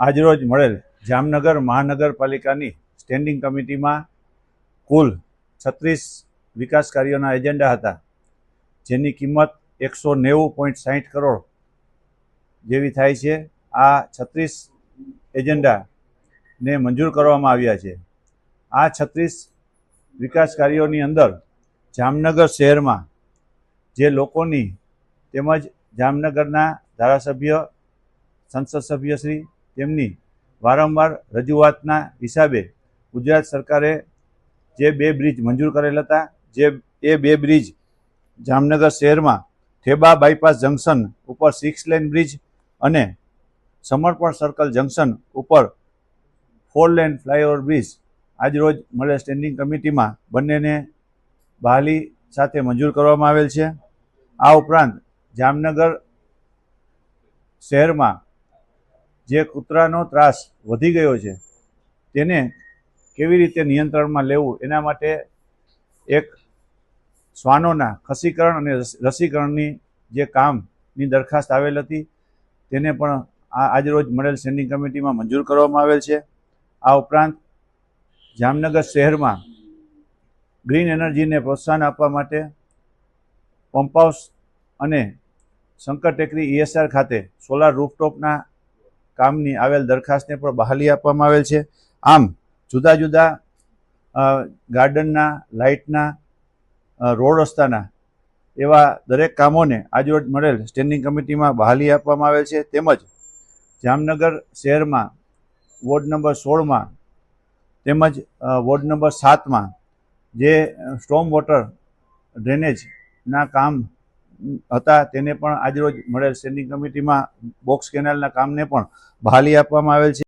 આજરોજ મળેલ જામનગર મહાનગરપાલિકાની સ્ટેન્ડિંગ કમિટીમાં કુલ છત્રીસ વિકાસ કાર્યોના એજન્ડા હતા, જેની કિંમત એકસો નેવું પોઈન્ટ સાહીઠ કરોડ જેવી થાય છે. આ છત્રીસ એજન્ડાને મંજૂર કરવામાં આવ્યા છે. આ છત્રીસ વિકાસ કાર્યોની અંદર જામનગર શહેરમાં જે લોકોની તેમજ જામનગરના ધારાસભ્ય, સંસદ સભ્યશ્રી તેમની વારંવાર રજૂઆતના હિસાબે ગુજરાત સરકારે જે બે બ્રિજ મંજૂર કરેલ હતા, જે એ બે બ્રિજ જામનગર શહેરમાં થેબા બાયપાસ જંકશન ઉપર સિક્સ લેન બ્રિજ અને સમર્પણ સર્કલ જંકશન ઉપર ફોર લેન ફ્લાયઓવર બ્રિજ આજરોજ મળેલ સ્ટેન્ડિંગ કમિટીમાં બંનેને બહાલી સાથે મંજૂર કરવામાં આવેલ છે. આ ઉપરાંત જામનગર શહેરમાં જે કૂતરાનો ત્રાસ વધી ગયો છે, તેને કેવી રીતે નિયંત્રણમાં લેવું? એના માટે એક શ્વાનોના ખસીકરણ અને રસીકરણની જે કામની દરખાસ્ત આવેલ હતી, તેને પણ આ આજરોજ મળેલ સ્ટેન્ડિંગ કમિટીમાં મંજૂર કરવામાં આવેલ છે. આ ઉપરાંત જામનગર શહેરમાં ગ્રીન એનર્જીને પ્રોત્સાહન આપવા માટે પંપ હાઉસ અને શંકર ટેકરી ઈએસઆર ખાતે સોલાર રૂફટોપના કામની આવેલ દરખાસ્તને પણ બહાલી આપવામાં આવેલ છે. આમ, જુદા જુદા ગાર્ડનના, લાઇટના રોડ રસ્તાના એવા દરેક કામોને આજરોજ મળેલ સ્ટેન્ડિંગ કમિટીમાં બહાલી આપવામાં આવેલ છે. તેમજ જામનગર શહેરમાં વોર્ડ નંબર સોળમાં તેમજ વોર્ડ નંબર સાતમાં જે સ્ટોમ વોટર ડ્રેનેજના કામ હતા, તેને પણ આજરોજ મળેલ સ્ટેન્ડિંગ કમિટીમાં બોક્સ કેનાલના કામને પણ બહાલી આપવામાં આવેલ છે.